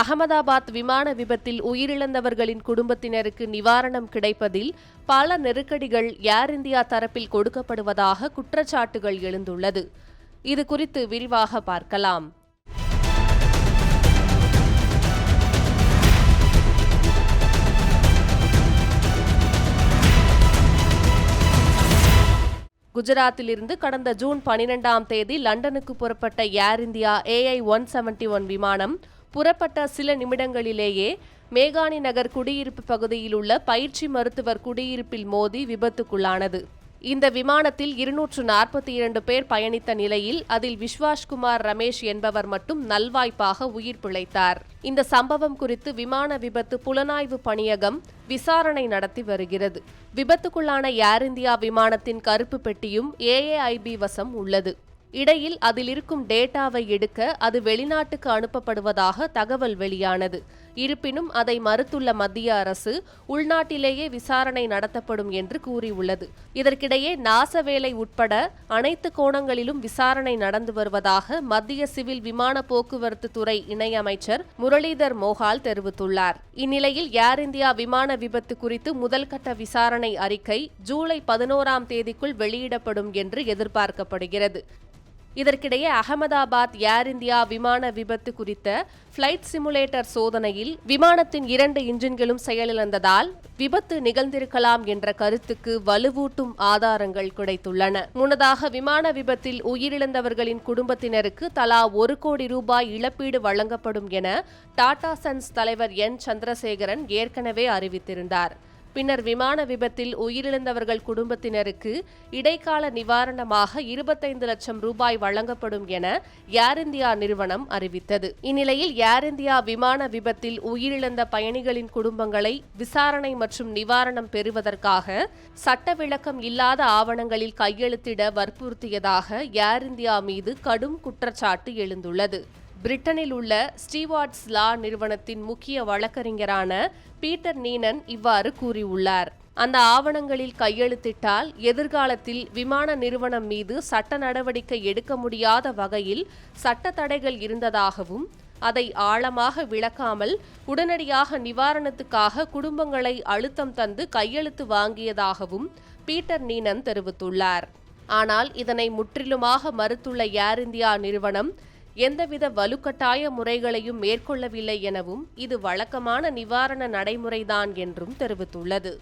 அகமதாபாத் விமான விபத்தில் உயிரிழந்தவர்களின் குடும்பத்தினருக்கு நிவாரணம் கிடைப்பதில் பல நெருக்கடிகள் ஏர் இந்தியா தரப்பில் கொடுக்கப்படுவதாக குற்றச்சாட்டுகள் எழுந்துள்ளது. இது குறித்து விரிவாக பார்க்கலாம். குஜராத்திலிருந்து கடந்த ஜூன் பனிரெண்டாம் தேதி லண்டனுக்கு புறப்பட்ட Air India AI one seventy one விமானம் புறப்பட்ட சில நிமிடங்களிலேயே மேகானி நகர் குடியிருப்பு பகுதியில் உள்ள பயிற்சி மருத்துவர் குடியிருப்பில் மோதி விபத்துக்குள்ளானது. இந்த விமானத்தில் இருநூற்று நாற்பத்தி இரண்டு பேர் பயணித்த நிலையில் அதில் விஸ்வாஷ்குமார் ரமேஷ் என்பவர் மட்டும் நல்வாய்ப்பாக உயிர் பிழைத்தார். இந்த சம்பவம் குறித்து விமான விபத்து புலனாய்வு பணியகம் விசாரணை நடத்தி வருகிறது. விபத்துக்குள்ளான ஏர் இந்தியா விமானத்தின் கருப்பு பெட்டியும் ஏஏஐபி வசம் உள்ளது. இடையில் அதில் இருக்கும் டேட்டாவை எடுக்க அது வெளிநாட்டுக்கு அனுப்பப்படுவதாக தகவல் வெளியானது. இருப்பினும் அதை மறுத்துள்ள மத்திய அரசு உள்நாட்டிலேயே விசாரணை நடத்தப்படும் என்று கூறியுள்ளது. இதற்கிடையே நாசவேலை உட்பட அனைத்து கோணங்களிலும் விசாரணை நடந்து வருவதாக மத்திய சிவில் விமான போக்குவரத்து துறை இணையமைச்சர் முரளிதர் மோகால் தெரிவித்துள்ளார். இந்நிலையில் ஏர் இந்தியா விமான விபத்து குறித்து முதல்கட்ட விசாரணை அறிக்கை ஜூலை பதினோராம் தேதிக்குள் வெளியிடப்படும் என்று எதிர்பார்க்கப்படுகிறது. இதற்கிடையே அகமதாபாத் ஏர் இந்தியா விமான விபத்து குறித்த பிளைட் சிமுலேட்டர் சோதனையில் விமானத்தின் இரண்டு இன்ஜின்களும் செயலிழந்ததால் விபத்து நிகழ்ந்திருக்கலாம் என்ற கருத்துக்கு வலுவூட்டும் ஆதாரங்கள் கிடைத்துள்ளன. முன்னதாக விமான விபத்தில் உயிரிழந்தவர்களின் குடும்பத்தினருக்கு தலா ஒரு கோடி ரூபாய் இழப்பீடு வழங்கப்படும் என டாடா சன்ஸ் தலைவர் என். சந்திரசேகரன் ஏற்கனவே அறிவித்திருந்தார். பின்னர் விமான விபத்தில் உயிரிழந்தவர்கள் குடும்பத்தினருக்கு இடைக்கால நிவாரணமாக இருபத்தைந்து லட்சம் ரூபாய் வழங்கப்படும் என ஏர் இந்தியா நிறுவனம் அறிவித்தது. இந்நிலையில் ஏர் இந்தியா விமான விபத்தில் உயிரிழந்த பயணிகளின் குடும்பங்களை விசாரணை மற்றும் நிவாரணம் பெறுவதற்காக சட்ட விளக்கம் இல்லாத ஆவணங்களில் கையெழுத்திட வற்புறுத்தியதாக ஏர் இந்தியா மீது கடும் குற்றச்சாட்டு எழுந்துள்ளது. பிரிட்டனில் உள்ள ஸ்டீவார்ட்ஸ் லா நிறுவனத்தின் முக்கிய வழக்கறிஞரான பீட்டர் நீனன் இவ்வாறு கூறியுள்ளார். அந்த ஆவணங்களில் கையெழுத்திட்டால் எதிர்காலத்தில் விமான நிறுவனம் மீது சட்ட நடவடிக்கை எடுக்க முடியாத வகையில் சட்ட தடைகள் இருந்ததாகவும் அதை ஆழமாக விளக்காமல் உடனடியாக நிவாரணத்துக்காக குடும்பங்களை அழுத்தம் தந்து கையெழுத்து வாங்கியதாகவும் பீட்டர் நீனன் தெரிவித்துள்ளார். ஆனால் இதனை முற்றிலுமாக மறுத்துள்ள ஏர் இந்தியா நிறுவனம் எந்தவித வலுக்கட்டாய முறைகளையும் மேற்கொள்ளவில்லை எனவும் இது வழக்கமான நிவாரண நடைமுறைதான் என்றும் தெரிவித்துள்ளது.